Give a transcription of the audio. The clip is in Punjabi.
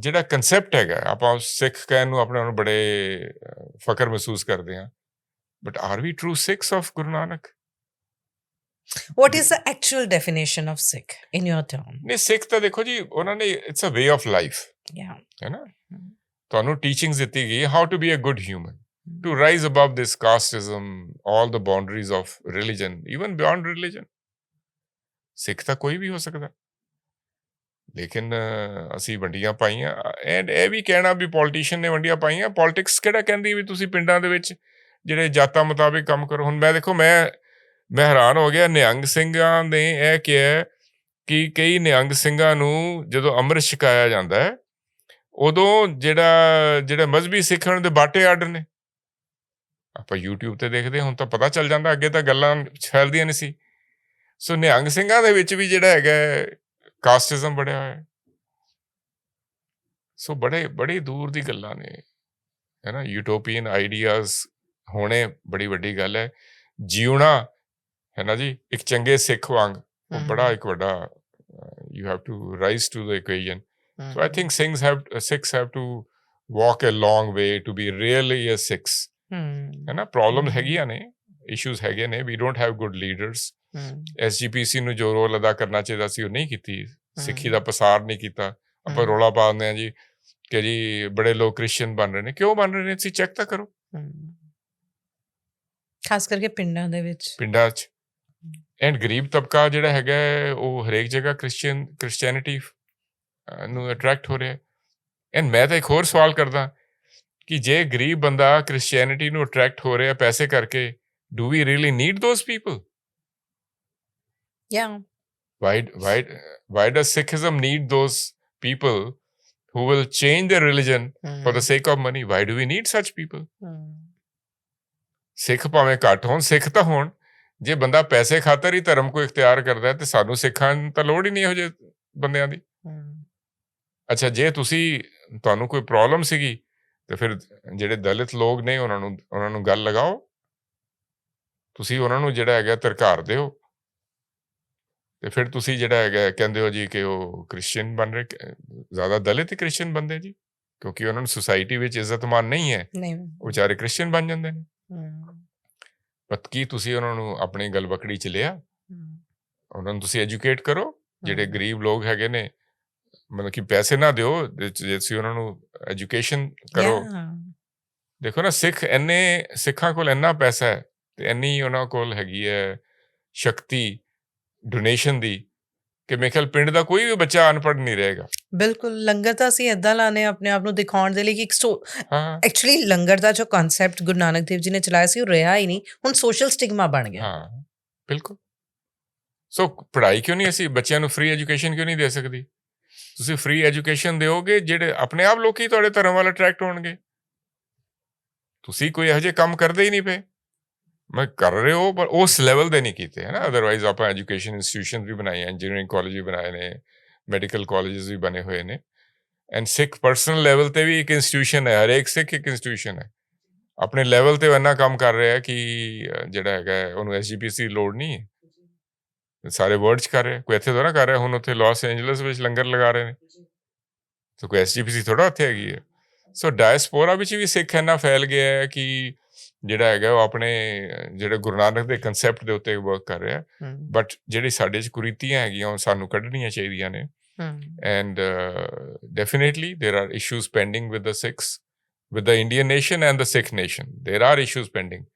ਜਿਹੜਾ ਕਨਸੈਪਟ ਹੈਗਾ ਆਪਾਂ ਸਿੱਖ ਕਹਿਣ ਨੂੰ ਆਪਣੇ ਨੂੰ ਬੜੇ ਫਖਰ ਮਹਿਸੂਸ ਕਰਦੇ ਹਾਂ but are we true Sikhs of Guru Nanak What is the actual definition of Sikh in your term? ਨਹੀਂ ਸਿੱਖ ਤਾਂ ਦੇਖੋ ਜੀ ਉਹਨਾਂ ਨੇ it's a way of life Yeah. ਹੈ ਨਾ ਤੁਹਾਨੂੰ ਟੀਚਿੰਗਸ ਦਿੱਤੀ ਗਈ how to be a good human to rise above this casteism, all the boundaries of religion, even beyond religion. Sikh ਤਾਂ ਕੋਈ ਵੀ ਹੋ ਸਕਦਾ ਲੇਕਿਨ ਅਸੀਂ ਵੰਡੀਆਂ ਪਾਈਆਂ। ਐਂਡ ਇਹ ਵੀ ਕਹਿਣਾ ਵੀ ਪੋਲੀਟੀਸ਼ੀਅਨ ਨੇ ਵੰਡੀਆਂ ਪਾਈਆਂ। ਪੋਲਿਟਿਕਸ ਕਿਹੜਾ ਕਹਿੰਦੀ ਵੀ ਤੁਸੀਂ ਪਿੰਡਾਂ ਦੇ ਵਿੱਚ ਜਿਹੜੇ ਜਾਤਾਂ ਮੁਤਾਬਿਕ ਕੰਮ ਕਰੋ। ਹੁਣ ਮੈਂ ਦੇਖੋ ਮੈਂ ਮੈਂ ਹੈਰਾਨ ਹੋ ਗਿਆ। ਨਿਹੰਗ ਸਿੰਘਾਂ ਨੇ ਇਹ ਕਿਹਾ ਕਿ ਕਈ ਨਿਹੰਗ ਸਿੰਘਾਂ ਨੂੰ ਜਦੋਂ ਅੰਮ੍ਰਿਤ ਛਕਾਇਆ ਜਾਂਦਾ ਹੈ ਉਦੋਂ ਜਿਹੜਾ ਜਿਹੜਾ ਮਜ਼ਬੀ ਸਿੱਖਣ ਦੇ ਬਾਟੇ ਅੱਡ ਨੇ। ਆਪਾਂ YouTube ਤੇ ਦੇਖਦੇ ਹਾਂ, ਹੁਣ ਤਾਂ ਪਤਾ ਚੱਲ ਜਾਂਦਾ ਅੱਗੇ ਤਾਂ ਗੱਲਾਂ ਫੈਲਦੀਆਂ ਨਹੀਂ ਸੀ। ਸੋ ਨਿਹੰਗ ਸਿੰਘਾਂ ਦੇ ਵਿੱਚ ਵੀ ਜਿਹੜਾ ਹੈਗਾ ਕਾਸਟਿਜ਼ਮ ਬੜਿਆ ਹੋਇਆ ਹੈ ਸੋ ਬੜੇ ਬੜੀ ਦੂਰ ਦੀ ਗੱਲਾਂ ਨੇ ਹੈ ਨਾ ਯੂਟੋਪੀਅਨ ਆਈਡੀਆਜ਼ ਹੋਣੇ ਬੜੀ ਵੱਡੀ ਗੱਲ ਹੈ ਜਿਉਣਾ ਹੈ ਨਾ ਜੀ ਇੱਕ ਚੰਗੇ ਸਿੱਖ ਵਾਂਗ ਉਹ ਬੜਾ ਇੱਕ ਵੱਡਾ you have to rise to the equation think Sikhs have uh, Sikhs have to walk a long way to be really a Sikhs. Hmm. ਹੈ ਨਾ ਪ੍ਰੋਬਲਮ Mhm. ਹੈਗੀਆਂ ਨੇ ਇਸ਼ੂਜ਼ ਹੈਗੇ ਨੇ ਵੀ don't have good leaders. SGPC ਨੂੰ ਜੋ ਰੋਲ ਅਦਾ ਕਰਨਾ ਚਾਹੀਦਾ ਸੀ ਉਹ ਨਹੀਂ ਕੀਤੀ। ਸਿੱਖੀ. ਦਾ ਪਸਾਰ ਨਹੀਂ ਕੀਤਾ। ਆਪਾਂ. ਰੋਲਾ ਪਾਉਂਦੇ ਆ ਜੀ ਕਿ ਜੀ ਬੜੇ ਲੋਕ ਕ੍ਰਿਸਚੀਅਨ ਬਣ ਰਹੇ ਨੇ। ਕਿਉਂ ਬਣ ਰਹੇ ਨੇ? ਤੁਸੀਂ ਚੈੱਕ ਤਾਂ ਕਰੋ. ਖਾਸ ਕਰਕੇ ਪਿੰਡਾਂ ਦੇ ਵਿੱਚ। ਪਿੰਡਾਂ 'ਚ। ਐਂਡ ਗਰੀਬ ਤਬਕਾ ਜਿਹੜਾ ਹੈਗਾ ਉਹ ਹਰੇਕ ਜਗ੍ਹਾ ਕ੍ਰਿਸਚੀਅਨ ਕ੍ਰਿਸਚੀਅਨਿਟੀ ਨੂੰ ਅਟਰੈਕਟ ਹੋ ਰਿਹਾ ਐਂਡ ਮੈਂ ਤਾਂ ਇੱਕ ਹੋਰ ਸਵਾਲ ਕਰਦਾ ਕਿ ਜੇ ਗਰੀਬ ਬੰਦਾ ਕ੍ਰਿਸਚੀਅਨਿਟੀ ਨੂੰ ਅਟਰੈਕਟ ਹੋ ਰਿਹਾ ਪੈਸੇ ਕਰਕੇ do we really need those people yeah why why why does sikhism need those people who will change their religion for the sake of money? Why do we need such people? Sikh ਭਾਵੇਂ ਘੱਟ ਹੋਣ ਸਿੱਖ ਤਾਂ ਹੋਣ ਜੇ ਬੰਦਾ ਪੈਸੇ ਖਾਤਰ ਹੀ ਧਰਮ ਕੋ ਇਖਤਿਆਰ ਕਰਦਾ ਤੇ ਸਾਨੂੰ ਸਿੱਖਾਂ ਤਾਂ ਲੋੜ ਹੀ ਨਹੀਂ ਇਹੋ ਜਿਹੇ ਬੰਦਿਆਂ ਦੀ ਅੱਛਾ ਜੇ ਤੁਸੀਂ ਤੁਹਾਨੂੰ ਕੋਈ ਪ੍ਰੋਬਲਮ ਸੀਗੀ ਤੇ ਫਿਰ ਜਿਹੜੇ ਦਲਿਤ ਲੋਕ ਨੇ ਉਹਨਾਂ ਨੂੰ ਉਹਨਾਂ ਨੂੰ ਗੱਲ ਲਗਾਓ ਤੁਸੀਂ ਉਹਨਾਂ ਨੂੰ ਜਿਹੜਾ ਹੈਗਾ ਧਰਕਾਰ ਦਿਓ ਤੇ ਫਿਰ ਤੁਸੀਂ ਜਿਹੜਾ ਹੈਗਾ ਕਹਿੰਦੇ ਹੋ ਜੀ ਕਿ ਉਹ ਕ੍ਰਿਸਚੀਅਨ ਬਣ ਰਹੇ ਜ਼ਿਆਦਾ ਦਲਿਤ ਕ੍ਰਿਸਚੀਅਨ ਬੰਦੇ ਜੀ ਕਿਉਂਕਿ ਉਹਨਾਂ ਨੂੰ ਸੁਸਾਇਟੀ ਵਿੱਚ ਇੱਜ਼ਤ ਮਾਨ ਨਹੀਂ ਹੈ। ਨਹੀਂ। ਉਹ ਵਿਚਾਰੇ ਕ੍ਰਿਸਚੀਅਨ ਬਣ ਜਾਂਦੇ ਨੇ। ਪਰ ਕੀ ਤੁਸੀਂ ਉਹਨਾਂ ਨੂੰ ਆਪਣੀ ਗਲਵਕੜੀ ਚ ਲਿਆ? ਉਹਨਾਂ ਨੂੰ ਤੁਸੀਂ ਐਜੂਕੇਟ ਕਰੋ ਜਿਹੜੇ ਗਰੀਬ ਲੋਕ ਹੈਗੇ ਨੇ ਮਤਲਬ ਕਿ ਪੈਸੇ ਨਾ ਦਿਓ ਜੇ ਤੁਸੀਂ ਉਹਨਾਂ ਨੂੰ ਐਜੂਕੇਸ਼ਨ ਕਰੋ। ਦੇਖੋ ਨਾ ਸਿੱਖ ਇੰਨੇ ਸਿੱਖਾਂ ਕੋਲ ਇੰਨਾ ਪੈਸਾ ਹੈ ਤੇ ਇੰਨੀ ਉਹਨਾਂ ਕੋਲ ਹੈਗੀ ਹੈ ਸ਼ਕਤੀ ਡੋਨੇਸ਼ਨ ਦੀ ਕਿ ਮੇਰੇ ਖਿਆਲ ਪਿੰਡ ਦਾ ਕੋਈ ਵੀ ਬੱਚਾ ਅਨਪੜ੍ਹ ਨਹੀਂ ਰਹੇਗਾ। ਬਿਲਕੁਲ ਲੰਗਰ ਤਾਂ ਅਸੀਂ ਇਦਾਂ ਲਾਣੇ ਆਪਣੇ ਆਪ ਨੂੰ ਦਿਖਾਉਣ ਦੇ ਲਈ ਕਿ ਹਾਂ। ਐਕਚੁਅਲੀ ਲੰਗਰ ਦਾ ਜੋ ਕਨਸੈਪਟ ਗੁਰੂ ਨਾਨਕ ਦੇਵ ਜੀ ਨੇ ਚਲਾਇਆ ਸੀ ਉਹ ਰਿਹਾ ਹੀ ਨਹੀਂ ਹੁਣ ਸੋਸ਼ਲ ਸਟਿਗਮਾ ਬਣ ਗਿਆ। ਹਾਂ ਬਿਲਕੁਲ। ਸੋ ਪੜ੍ਹਾਈ ਕਿਉਂ ਨਹੀਂ ਅਸੀਂ? ਬੱਚਿਆਂ ਨੂੰ ਫ੍ਰੀ ਐਜੂਕੇਸ਼ਨ ਕਿਉਂ ਨਹੀਂ ਦੇ ਸਕਦੀ? ਤੁਸੀਂ ਫ੍ਰੀ ਐਜੂਕੇਸ਼ਨ ਦਿਓਗੇ ਜਿਹੜੇ ਆਪਣੇ ਆਪ ਲੋਕੀ ਤੁਹਾਡੇ ਧਰਮ ਵੱਲ ਅਟਰੈਕਟ ਹੋਣਗੇ। ਤੁਸੀਂ ਕੋਈ ਇਹੋ ਜਿਹੇ ਕੰਮ ਕਰਦੇ ਹੀ ਨਹੀਂ ਪਏ। ਮੈਂ ਕਰ ਰਹੇ ਹੋ ਪਰ ਉਸ ਲੈਵਲ ਦੇ ਨਹੀਂ ਕੀਤੇ ਹੈ ਨਾ ਅਦਰਵਾਈਜ਼ ਆਪਾਂ ਐਜੂਕੇਸ਼ਨ ਇੰਸਟੀਟਿਊਸ਼ਨਸ ਵੀ ਬਣਾਏ ਇੰਜੀਨੀਅਰਿੰਗ ਕਾਲਜ ਵੀ ਬਣਾਏ ਨੇ ਮੈਡੀਕਲ ਕਾਲਜਸ ਵੀ ਬਣੇ ਹੋਏ ਨੇ। ਐਂਡ ਸਿੱਖ ਪਰਸਨਲ ਲੈਵਲ ਤੇ ਵੀ ਇੱਕ ਇੰਸਟੀਟਿਊਸ਼ਨ ਹੈ ਹਰੇਕ ਸਿੱਖ ਇੱਕ ਇੰਸਟੀਟਿਊਸ਼ਨ ਹੈ। ਆਪਣੇ ਲੈਵਲ ਤੇ ਉਹ ਇੰਨਾ ਕੰਮ ਕਰ ਰਿਹਾ ਕਿ ਜਿਹੜਾ ਹੈਗਾ ਹੈ, ਉਹਨੂੰ ਐਸਜੀਪੀਸੀ ਲੋਡ ਨਹੀਂ ਹੈ। ਸਾਰੇ ਵਰਡ ਚ ਕਰ ਰਿਹਾ ਕੋਈ ਇੱਥੇ ਥੋੜਾ ਕਰ ਰਿਹਾ ਹੁਣ ਉੱਥੇ ਲਾਸ ਐਂਜਲਸ ਵਿੱਚ ਲੰਗਰ ਲਗਾ ਰਹੇ ਨੇ। ਸੋ ਕੋਈ ਐਸਜੀਪੀਸੀ ਥੋੜਾ ਉੱਥੇ ਹੈਗੀ ਹੈ। ਸੋ ਡਾਇਸਪੋਰਾ ਵਿੱਚ ਵੀ ਸਿੱਖ ਇੰਨਾ ਫੈਲ ਗਿਆ ਹੈ ਕਿ ਜਿਹੜਾ ਹੈਗਾ ਉਹ ਆਪਣੇ ਜਿਹੜੇ ਗੁਰੂ ਨਾਨਕ ਦੇ ਕਨਸੈਪਟ ਦੇ ਉੱਤੇ ਵਰਕ ਕਰ ਰਿਹਾ ਬਟ ਜਿਹੜੀ ਸਾਡੇ ਚ ਕੁਰੀਤੀਆਂ ਹੈਗੀਆਂ ਉਹ ਸਾਨੂੰ ਕੱਢਣੀਆਂ ਚਾਹੀਦੀਆਂ ਨੇ uh, definitely there are issues pending with the Sikhs, with the Indian nation and the Sikh nation. There are issues pending.